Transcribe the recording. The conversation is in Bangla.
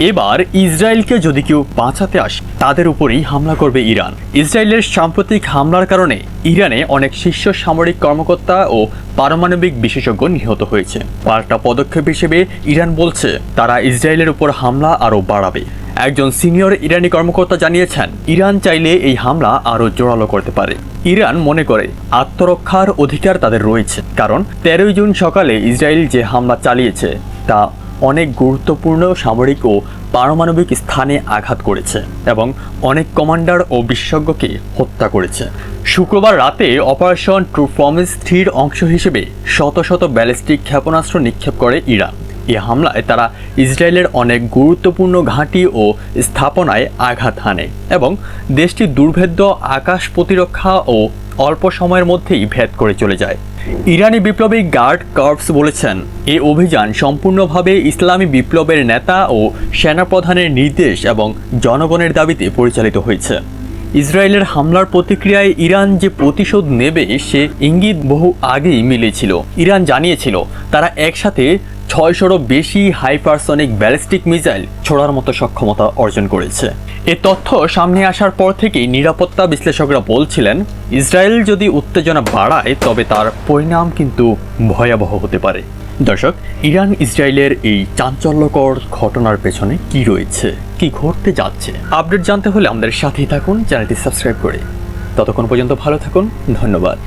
এবার ইসরায়েলকে যদি কেউ বাঁচাতে আসে, তাদের উপরেই হামলা করবে ইরান। ইসরায়েলের সাম্প্রতিক হামলার কারণে ইরানে অনেক শীর্ষ সামরিক কর্মকর্তা ও পারমাণবিক বিশেষজ্ঞ নিহত হয়েছে। পাল্টা পদক্ষেপ হিসেবে ইরান বলছে, তারা ইসরায়েলের উপর হামলা আরও বাড়াবে। একজন সিনিয়র ইরানি কর্মকর্তা জানিয়েছেন, ইরান চাইলে এই হামলা আরও জোরালো করতে পারে। ইরান মনে করে, আত্মরক্ষার অধিকার তাদের রয়েছে, কারণ তেরোই জুন সকালে ইসরায়েল যে হামলা চালিয়েছে, তা অনেক গুরুত্বপূর্ণ সামরিক ও পারমাণবিক স্থানে আঘাত করেছে এবং অনেক কমান্ডার ও বিশেষজ্ঞকে হত্যা করেছে। শুক্রবার রাতে অপারেশন ট্রু প্রমিস থ্রির অংশ হিসেবে শত শত ব্যালিস্টিক ক্ষেপণাস্ত্র নিক্ষেপ করে ইরান। এ হামলায় তারা ইসরায়েলের অনেক গুরুত্বপূর্ণ ঘাঁটি ও স্থাপনায় আঘাত হানে এবং দেশটি দুর্ভেদ্য আকাশ প্রতিরক্ষা ও অল্প সময়ের মধ্যেই ভেদ করে চলে যায়। ইরানি বিপ্লবী গার্ড কর্পস বলেছেন এই অভিযান সম্পূর্ণভাবে ইসলামী বিপ্লবের নেতা ও সেনাপ্রধানের নির্দেশ এবং জনগণের দাবিতে পরিচালিত হয়েছে। ইসরায়েলের হামলার প্রতিক্রিয়ায় ইরান যে প্রতিশোধ নেবে সে ইঙ্গিত বহু আগেই মিলেছিল। ইরান জানিয়েছিল, তারা একসাথে ছয়শোরও বেশি হাইপারসনিক ব্যালিস্টিক মিসাইল ছোড়ার মতো সক্ষমতা অর্জন করেছে। এ তথ্য সামনে আসার পর থেকেই নিরাপত্তা বিশ্লেষকরা বলছিলেন, ইসরায়েল যদি উত্তেজনা বাড়ায়, তবে তার পরিণাম কিন্তু ভয়াবহ হতে পারে। দর্শক, ইরান ইসরায়েলের এই চাঞ্চল্যকর ঘটনার পেছনে কি রয়েছে, কি ঘটতে যাচ্ছে, আপডেট জানতে হলে আমাদের সাথেই থাকুন, চ্যানেলটি সাবস্ক্রাইব করে। ততক্ষণ পর্যন্ত ভালো থাকুন, ধন্যবাদ।